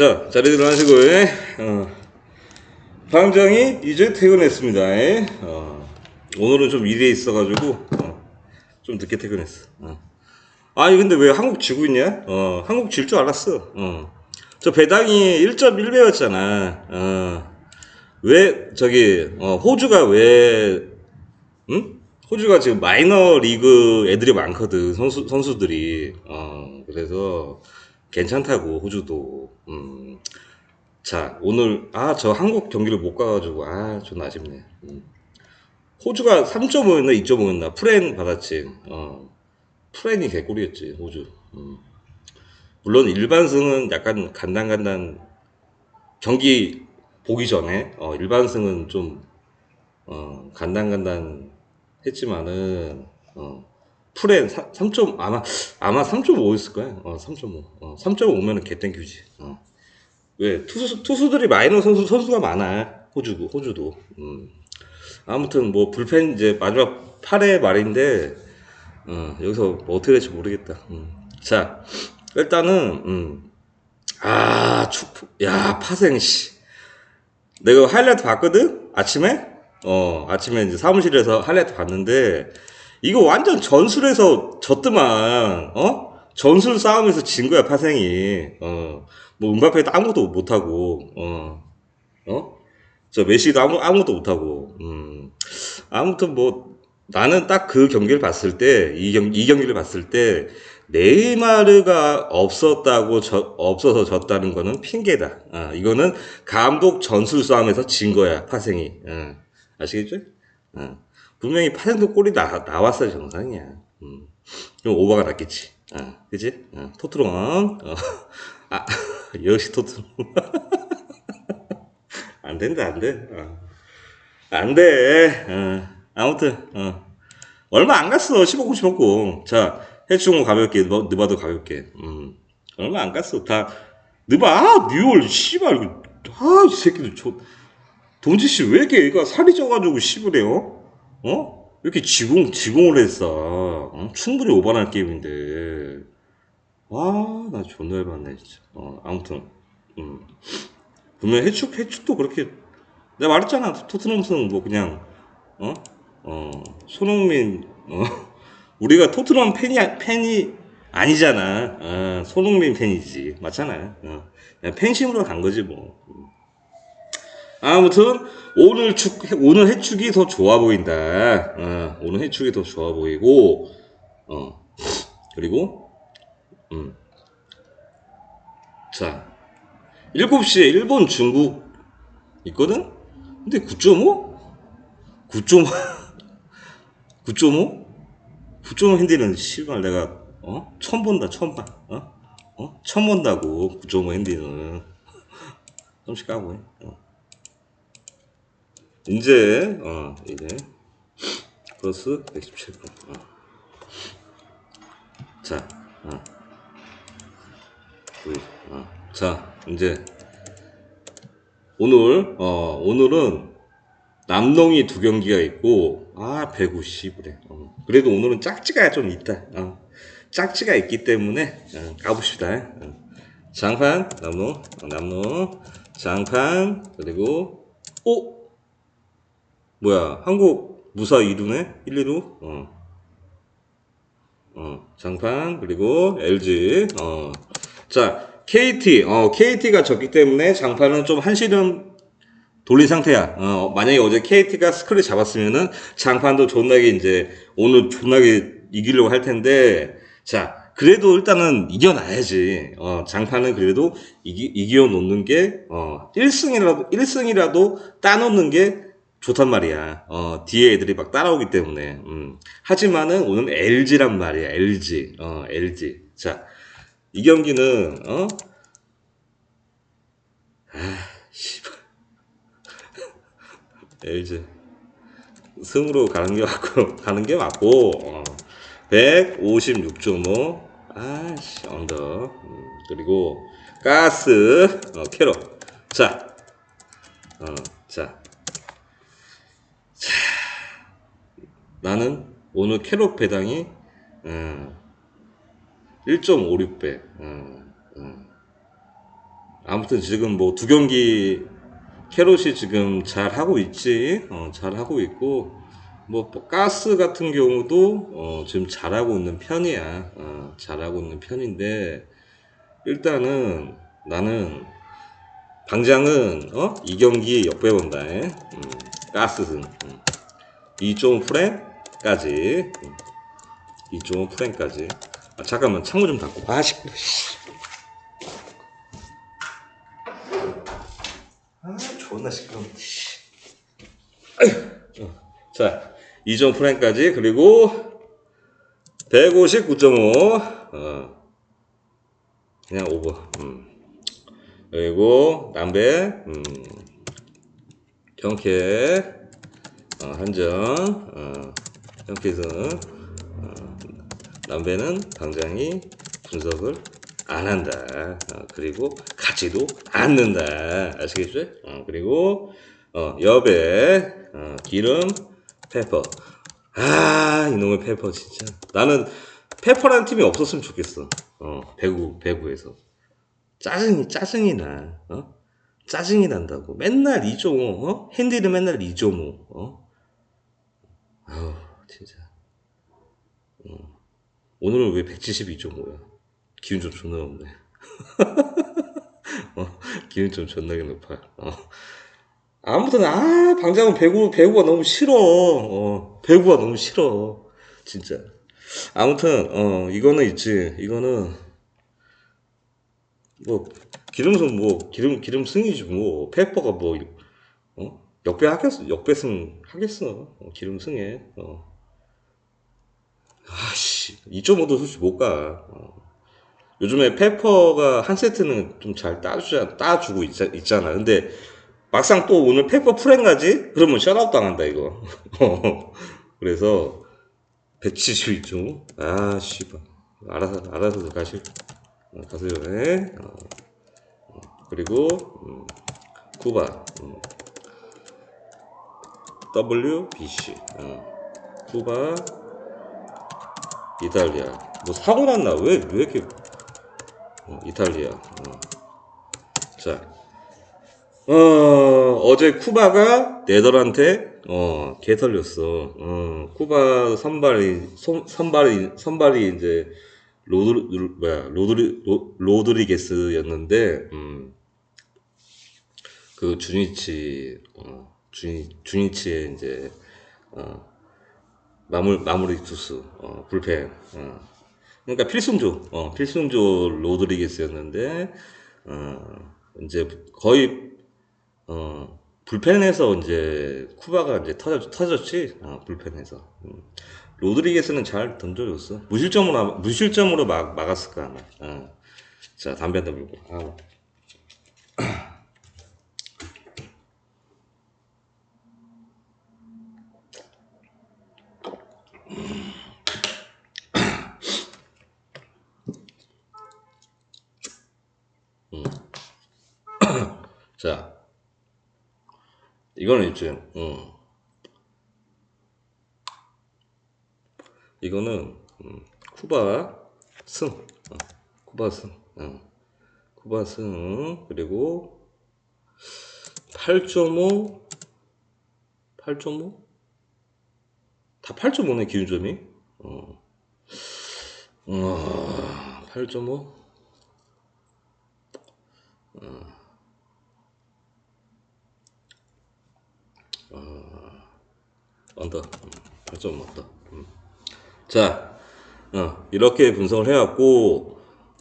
자, 자리들 하시고, 예. 어. 방장이 이제 퇴근했습니다. 예. 어. 오늘은 좀 일이 있어가지고, 어. 좀 늦게 퇴근했어. 어. 아니, 근데 왜 한국 지고 있냐? 어, 한국 질 줄 알았어. 어. 저 배당이 1.1배였잖아. 어. 왜, 저기, 어, 호주가 왜, 응? 호주가 지금 마이너 리그 애들이 많거든. 선수, 선수들이. 어, 그래서 괜찮다고, 호주도. 음. 자, 오늘, 아, 저 한국 경기를 못 가가지고, 아, 좀 아쉽네. 음. 호주가 3.5였나 2.5였나 프렌 받았지. 어. 프렌이 개꿀이었지, 호주. 음. 물론 일반승은 약간 간단간단 경기 보기 전에 어, 일반승은 좀 어, 간단간단 했지만은 어, 프렌 3. 아마 아마 3.5였을 거야. 어, 3.5. 어, 3.5면은 개땡큐지. 어. 왜 투수 투수들이 마이너 선수 선수가 많아. 호주도 호주도. 음. 아무튼 뭐 불펜 이제 마지막 8회 말인데 어, 여기서 뭐 어떻게 될지 모르겠다. 음. 자 일단은 음. 아 축구 야 파생 씨. 내가 하이라이트 봤거든? 아침에? 어, 아침에 이제 사무실에서 하이라이트 봤는데, 이거 완전 전술에서 졌더만, 어? 전술 싸움에서 진 거야, 파생이. 어, 뭐, 음바페도 아무것도 못하고, 어, 어? 저 메시도 아무, 아무것도 못하고, 음. 아무튼 뭐, 나는 딱 그 경기를 봤을 때, 이 경, 이 경기를 봤을 때, 네이마르가 없었다고 저, 없어서 졌다는 거는 핑계다. 아, 이거는 감독 전술 싸움에서 진 거야 파생이. 어, 아시겠죠? 어, 분명히 파생도 골이 나, 나왔어야 정상이야. 음, 좀 오버가 났겠지. 어, 그지? 어, 토트넘. 어, 아, 역시 토트넘. 안 된다, 안 돼. 어. 안 돼. 어, 아무튼, 어. 얼마 안 갔어. 15공, 15공. 자, 해충은 가볍게, 느바, 느바도 가볍게. 음. 얼마 안 갔어. 다, 느바, 아, 뉴올, 씨발, 아, 이 새끼들, 저, 동지 씨, 왜 이렇게 얘가 살이 쪄가지고 씹으래요? 어? 왜 이렇게 지공, 지공을 했어? 어? 충분히 오버할 게임인데. 와, 나 존나 열받네, 진짜. 어, 아무튼, 음. 분명 해축, 해축도 그렇게, 내가 말했잖아. 토트넘스는 뭐 그냥, 어? 어, 손흥민, 어, 우리가 토트넘 팬이, 팬이 아니잖아. 어, 손흥민 팬이지. 맞잖아. 어, 그냥 팬심으로 간 거지, 뭐. 아무튼, 오늘 축, 오늘 해축이 더 좋아 보인다. 어, 오늘 해축이 더 좋아 보이고, 어, 그리고, 음. 자, 7시에 일본, 중국 있거든? 근데 9.5? 9.5? 9.5? 9.5 핸디는 씨발 내가 어? 처음 본다 처음 봐 어? 어? 처음 본다고 9.5 핸디는 좀씩 까고 해 어. 이제 어 이제 플러스 117분 어. 자 어. 어. 자 이제 오늘 어 오늘은 남농이 두 경기가 있고 아 150그래 어. 그래도 오늘은 짝지가 좀 있다 어. 짝지가 있기 때문에 어, 가봅시다 어. 장판 남농 어, 남농 장판 그리고 오 뭐야 한국 무사 2루네 1, 2루 어. 어, 장판 그리고 LG 어. 자 KT 어, KT가 졌기 때문에 장판은 좀 한시름 돌린 상태야. 어, 만약에 어제 KT가 스크를 잡았으면은 장판도 존나게 이제 오늘 존나게 이기려고 할 텐데 자 그래도 일단은 이겨놔야지. 어, 장판은 그래도 이기, 이겨 놓는 게 어, 1승이라도 1승이라도 따놓는 게 좋단 말이야. 어, 뒤에 애들이 막 따라오기 때문에. 음. 하지만은 오늘 LG란 말이야. LG. 어, LG. 자, 이 경기는 어? 아, 씨발. LG. 승으로 가는 게 맞고, 가는 게 맞고, 어. 156.5. 아씨, 언더. 음, 그리고, 가스, 어, 캐럿. 자, 어, 자. 자. 나는 오늘 캐럿 배당이, 음, 1.56배. 음, 음. 아무튼 지금 뭐 두 경기 캐롯이 지금 잘 하고 있지. 어, 잘 하고 있고 뭐 가스 같은 경우도 어, 지금 잘하고 있는 편이야. 어, 잘하고 있는 편인데 일단은 나는 방장은 어? 이 경기 역배 본다. 음, 가스승 음. 2.5 프랭 까지 음. 2.5 프랭까지 아, 잠깐만 창문 좀 닫고 아 씨. 아 존나 시끄러워 자2.5 프랭까지 그리고 159.5 어. 그냥 오버 음. 그리고 남배 음. 경쾌 어, 한정 어. 경쾌에서 어. 남배는 당장이 분석을 안 한다. 어, 그리고 가지도 않는다. 아시겠죠? 어, 그리고 어, 여배 어, 기름 페퍼. 아 이놈의 페퍼 진짜. 나는 페퍼라는 팀이 없었으면 좋겠어. 어, 배구 배구에서 짜증이 짜증이 나. 어? 짜증이 난다고. 맨날 2.5. 어? 핸디는 맨날 2.5. 어? 아우 진짜. 오늘은 왜 172.5야? 기운 좀 존나 높네. 어, 기운 좀 존나게 높아. 어. 아무튼, 아, 방장은 배구, 배구가 너무 싫어. 어, 배구가 너무 싫어. 진짜. 아무튼, 어, 이거는 있지. 이거는, 뭐, 기름승, 뭐, 기름, 기름승이지, 뭐. 페퍼가 뭐, 어? 역배 하겠어. 역배승 하겠어. 어, 기름승에. 어. 아씨, 2.5도 솔직히 못 가. 어. 요즘에 페퍼가 한 세트는 좀 잘 따주자, 따주고 있, 있잖아. 근데 막상 또 오늘 페퍼 프랭 가지? 그러면 셧아웃 당한다, 이거. 어. 그래서 172.5? 아, 씨발. 알아서, 알아서 가실, 어, 가세요. 네. 어. 어. 그리고, 음, 쿠바. 음. WBC. 어. 쿠바. 이탈리아. 뭐 사고 났나? 왜, 왜 이렇게, 어, 이탈리아. 어. 자. 어, 어제 쿠바가 네덜한테, 어, 개 털렸어. 어, 쿠바 선발이, 손- 선발이, 선발이 이제, 로드, 뭐야, 로드리, 로, 로드리게스였는데, 음, 그 주니치, 어, 주니, 주니치의 이제, 어, 마무리, 마무리 투수, 어, 불펜. 어. 그러니까 필승조, 어, 필승조 로드리게스였는데, 어, 이제 거의, 어, 불펜에서 이제 쿠바가 이제 터졌, 터졌지, 어, 불펜에서. 음. 로드리게스는 잘 던져줬어. 무실점으로, 무실점으로 막, 막았을 거야, 아마. 어. 자, 담배 한대 물고. 아 자, 이거는 이제, 음. 이거는, 음, 쿠바 승, 어, 쿠바 승, 어, 쿠바 승, 그리고 8.5, 8.5? 다 8.5네, 기준점이. 어, 어, 8.5? 언더, 음, 8.5 언더. 음. 자, 어, 이렇게 분석을 해갖고,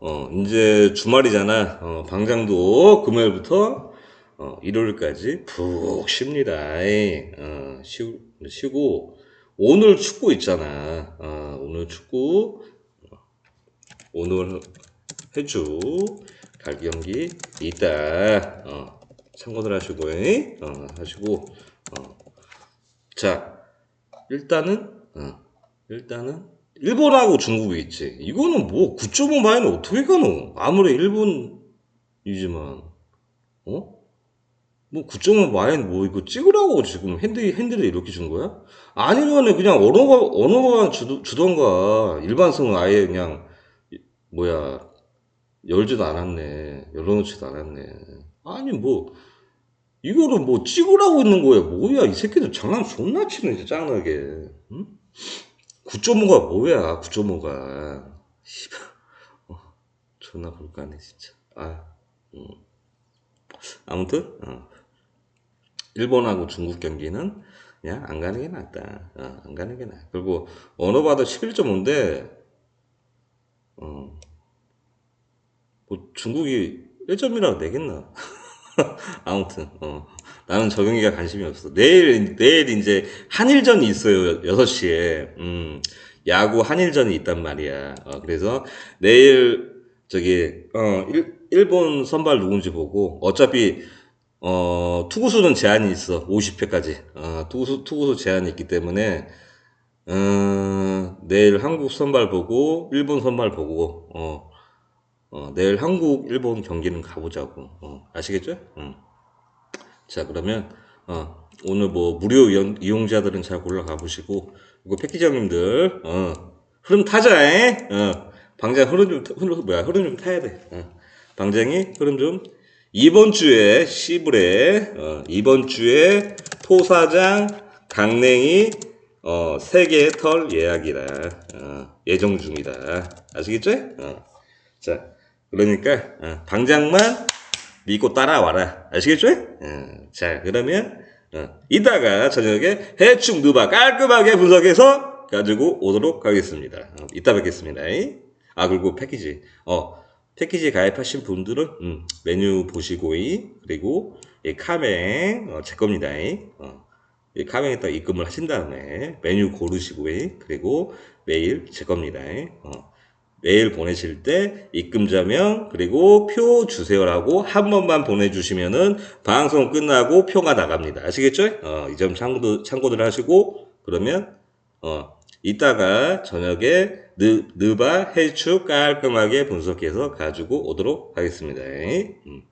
어, 이제 주말이잖아. 어, 방장도 금요일부터, 어, 일요일까지 푹 쉽니다. 어, 쉬, 쉬고, 오늘 축구 있잖아. 어, 오늘 축구, 어, 오늘 해주 갈 경기 있다. 어, 참고들 하시고, 어, 하시고, 어, 자, 일단은, 어, 일단은, 일본하고 중국이 있지. 이거는 뭐, 9.5 마이는 어떻게 가노? 아무리 일본이지만, 어? 뭐, 9.5 마이는 뭐, 이거 찍으라고 지금 핸드, 핸들을 이렇게 준 거야? 아니면은 그냥 언어가, 언어가 주, 주던가, 일반성은 아예 그냥, 뭐야, 열지도 않았네. 열어놓지도 않았네. 아니, 뭐, 이거를 뭐 찍으라고 있는 거야. 뭐야, 이 새끼들 장난 존나 치네, 진짜 짱나게. 응? 9.5가 뭐야, 9.5가. 씨발. 어, 존나 불가네, 진짜. 아, 음. 아무튼, 어. 일본하고 중국 경기는 그냥 안 가는 게 낫다. 어, 안 가는 게 나아. 그리고 언어 봐도 11.5인데, 어, 뭐 중국이 1점이라고 내겠나? 아무튼, 어, 나는 저 경기가 관심이 없어. 내일, 내일 이제 한일전이 있어요. 6시에. 음, 야구 한일전이 있단 말이야. 어, 그래서 내일 저기, 어, 일, 일본 선발 누군지 보고, 어차피, 어, 투구수는 제한이 있어. 50회까지. 어, 투구수, 투구수 제한이 있기 때문에, 어, 내일 한국 선발 보고, 일본 선발 보고, 어, 어, 내일 한국, 일본 경기는 가보자고. 어, 아시겠죠? 음. 자, 그러면, 어, 오늘 뭐, 무료 이용, 이용자들은 잘 골라가 보시고, 그리고 패키지형님들, 어, 흐름 타자에, 어, 방장 흐름 좀, 흐름, 뭐야, 흐름 좀 타야 돼. 어. 방장이 흐름 좀, 이번 주에 시브레, 어, 이번 주에 토사장, 강냉이, 어, 세 개의 털 예약이라, 어, 예정 중이다. 아시겠죠? 어. 자, 그러니까, 어, 방장만 믿고 따라와라. 아시겠죠? 어, 자, 그러면, 어, 이따가 저녁에 해충 누바 깔끔하게 분석해서 가지고 오도록 하겠습니다. 어, 이따 뵙겠습니다. 아, 그리고 패키지. 어, 패키지 가입하신 분들은, 음, 메뉴 보시고, 이, 그리고, 이 카맹, 어, 제 겁니다. 어, 이 카맹에다 입금을 하신 다음에 메뉴 고르시고, 이, 그리고 메일 제 겁니다. 어. 메일 보내실 때 입금자명 그리고 표 주세요라고 한 번만 보내주시면은 방송 끝나고 표가 나갑니다. 아시겠죠? 어, 이 점 참고 참고들 하시고 그러면 어 이따가 저녁에 느, 느바 해축 깔끔하게 분석해서 가지고 오도록 하겠습니다. 음.